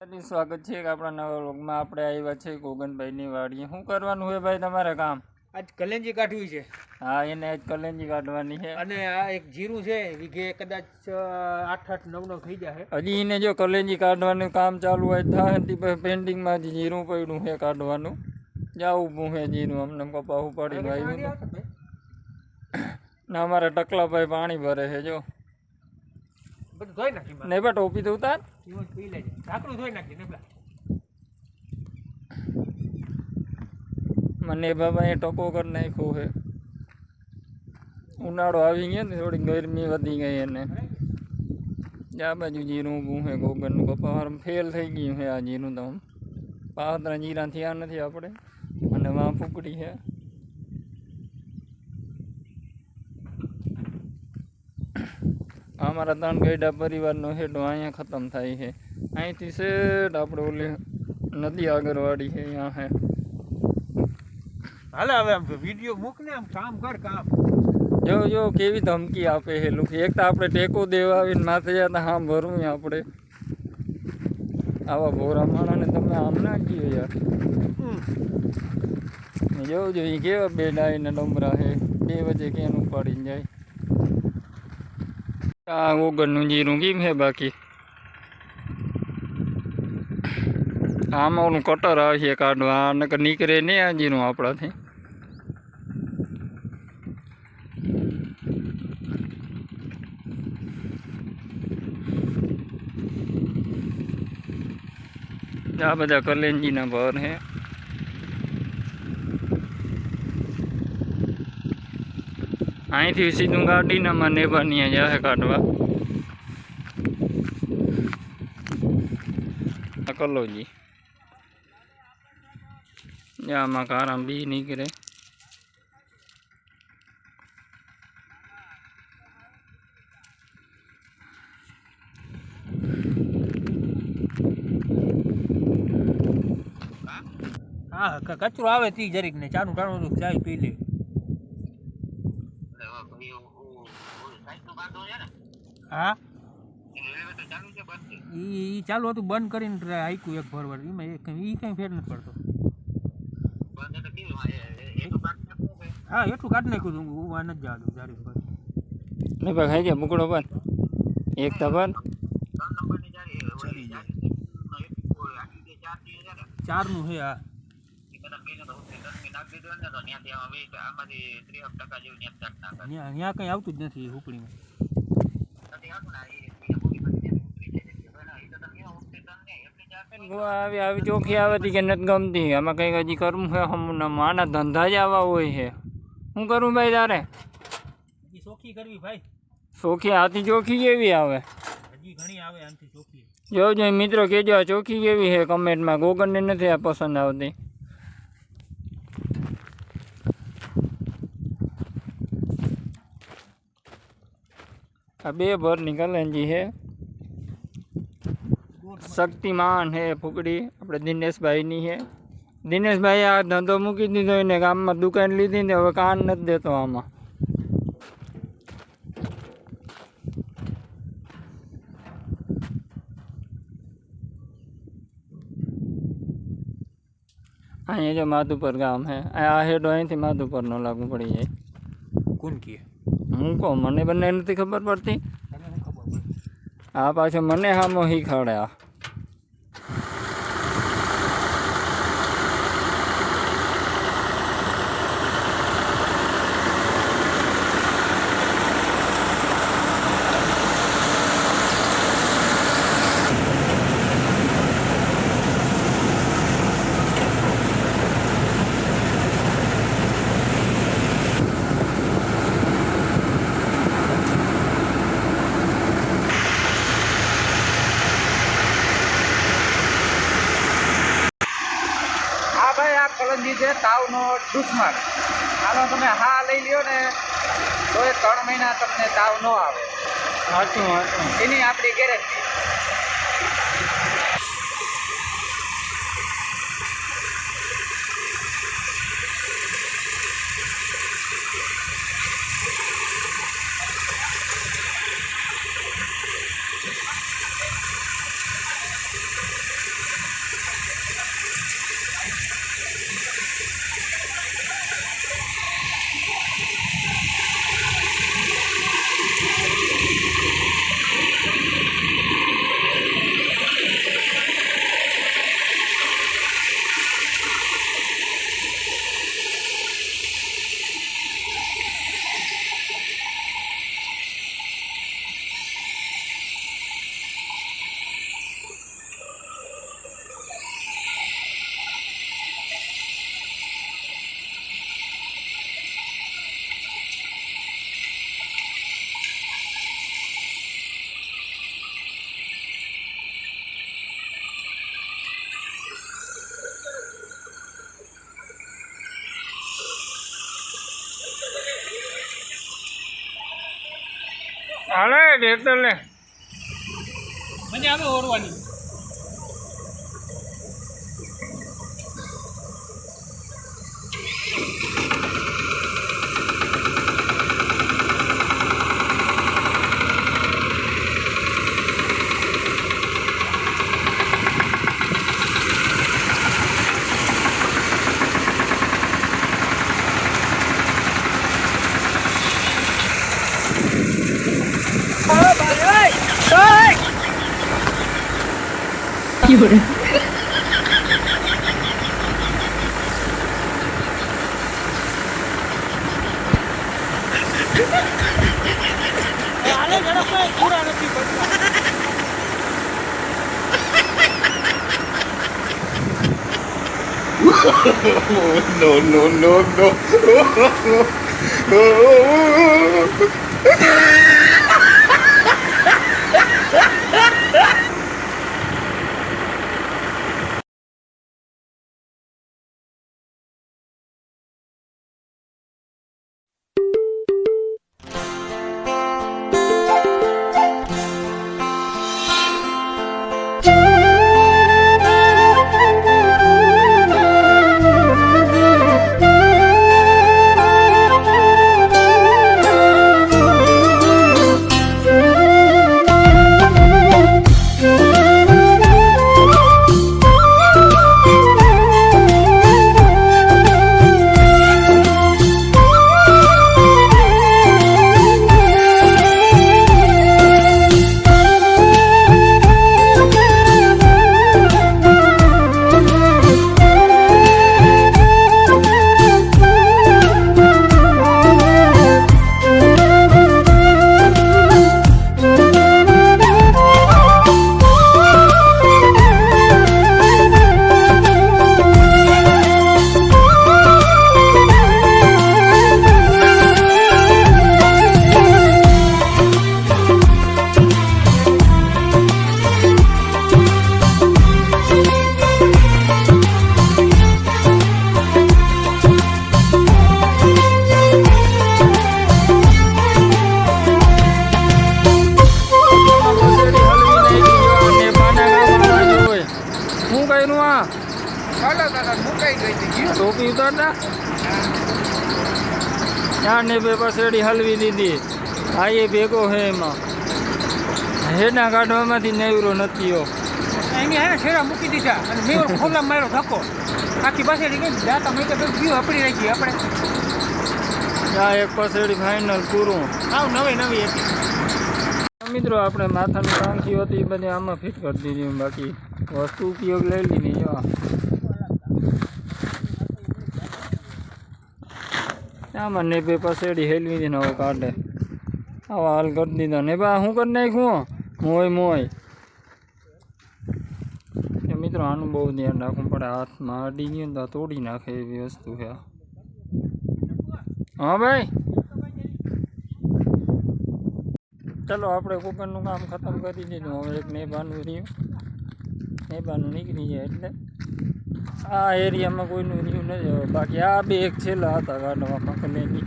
સ્વાગત છે કે આપણા નવા વ્લોગમાં. આપણે આવ્યા છે ગોગનભાઈની વાડીએ. શું કરવાનું હોય ભાઈ તમારે કામ? આજ કલેંજી કાઢવી છે. હા એને આજ કલેંજી કાઢવાની છે. અને આ એક જીરું છે વીઘે કદાચ આઠ આઠ નવ નવ થઈ જશે હજી એને જો કલેંજી કાઢવાનું કામ ચાલુ હોય થાય ને પેન્ટિંગમાં જ જીરું પડ્યું છે કાઢવાનું. જાવું ઊભું છે જીરું. અમને કપાવું ઉપાડી ભાઈ. ના અમારા ટકલાભાઈ પાણી ભરે છે જો. બધું ધોઈ નાખી નહીં બા ટોપી તો ઉતાર. પી લેજે. ઢાંકણું ધોઈ નાખી ને મને બાબા એ ટકો કરી નાખ્યો છે. ઉનાળો આવી ગયો ને થોડી ગરમી વધી ગઈ એને. આ બાજુ જીરું ઊભું છે ગોગરનું કપા ફેલ થઈ ગયું છે આ જીરું તો પાત્રા જીરા થયા નથી આપણે. અને વાં ફૂકડી છે. અમારા ત્રણ ગયડા પરિવારનો હેડો અહીંયા ખતમ થાય છે. અહીંથી સેટ આપણે ઓલી નદી આગળવાડી છે અહીંયા હે. હાલે હવે વીડિયો મૂકને આમ કામ કર કામ. જો જો કેવી ધમકી આપે છે લોકો એક તો આપણે ટેકો દેવા આવીને માથે જતા હા ભરવું આપણે આવા ભોરા માણાને તમે આમ ના કયો યાર. જોવું જો એ કેવા બે ડાયના ડમરા છે. બે વચ્ચે કેન ઉપાડીને જાય. આ ઓગણનું જીરું કેમ છે બાકી? આમાં ઓલું કટર આવશે કાઢવા, આ નકર નીકળે નહીં આ જીરું આપણાથી. આ બધા કલેન્જીના ભર હે અહીંથી સીધું ગાડીને માં ત્યાં જાહે કાઢવા. કલોજી આમાં કારામ બી નીકળે. હા કચરો આવે તી જરીક ને ચાનું ટાણું ચાય પી લે. હા? ઈ ઈ ચાલુ હતું બંધ કરીને ટ્રે- હાઈકું એક ભરવાર એમાં એક ઈ કઈ ફેર નથી પડતો. હા એટલું કાઢી નાખ્યું હતું હું આ નથી જવા દઉં જારી પર ને ભાઈ ખાઈ ગયા બુકડો બંધ એક તો બંધ ચારનું છે હા. ન્યા ન્યા કઈ આવતું જ નથી હુકડીમાં. આવી આવી ચોખી આવે તી કે નથી ગમતી. આમાં કંઈક હજી કરવું છે હમણાં. આના ધંધા જ આવા હોય છે. શું કરું ભાઈ તારે? ચોખી કરવી ભાઈ. ચોખી આથી ચોખી કેવી આવે? હજી ઘણી આવે જોજો મિત્રો કેજો આ ચોખી કેવી છે? કમેન્ટમાં ગોગનને નથી આ પસંદ આવતી. આ બે ભરની કલંજી છે શક્તિમાન છે ફૂકડી, આપણે દિનેશભાઈની છે દિનેશભાઈ આ ધંધો મૂકી દીધો એને ગામમાં દુકાન લીધી ને હવે કાન નથી દેતો આમાં. અહીંયા જો માધુપર ગામ છે આ હેડો અહીંથી માધુપરનો લાગુ પડી જાય. કોણ કીએ હું કહું મને બંને નથી ખબર પડતી આ પાછો મને હામો શીખવાડે આ કલંજી છે તાવનો દુશ્મન. આનો તમે હા લઈ લ્યો ને તો એ ત્રણ મહિના તમને તાવ ન આવે. સાચું સાચું. એની આપણી ગેરંટી હાલે ટ્રેક્ટર મને આવે ઓરવાની. હાલે ઝડપ પૂરા નથી પડતા no, no, no, no. કર્યું આ? ટોપી ઉતારતા? ચાર ને બે પસેડી હલવી દીધી. આ એ ભેગો હે એમાં. હેડા કાઢવામાંથી નેવરો નથી હારે છેડા મૂકી દીધા. અને મેં ખોલા માર્યો ધક્કો. આખી પાસે જાતા મેં બીજું આપણી રાખી આપણે. આ એક પસેડી ફાઇનલ પૂરું. આવ નવી નવી હતી. મિત્રો આપણે માથાની ટાંકી હતી એ બધી આમાં ફિટ કરી દીધી બાકી. વસ્તુ ઉપયોગ લઈ લીધી, જો. આમાં ને બે પસેડી હેલવી દીને હવે કાઢે. આવા હાલ કરી દીધા. ને બા શું કરી નાખ્યું મોય મોય. એ મિત્રો, આનું બહુ ધ્યાન રાખવું પડે. હાથમાં અડી ગયું તો તોડી નાખે એવી વસ્તુ છે. હા, ભાઈ? ચલો, આપણે કૂપનનું કામ ખતમ કરી દીધું. હવે એક મેં નેબાનું રહ્યું. નેબાનું નીકળી જાય એટલે આ એરિયામાં કોઈનું રહ્યું નથી બાકી આ બે એક છેલ્લા હતા ગાડવા પકડેલી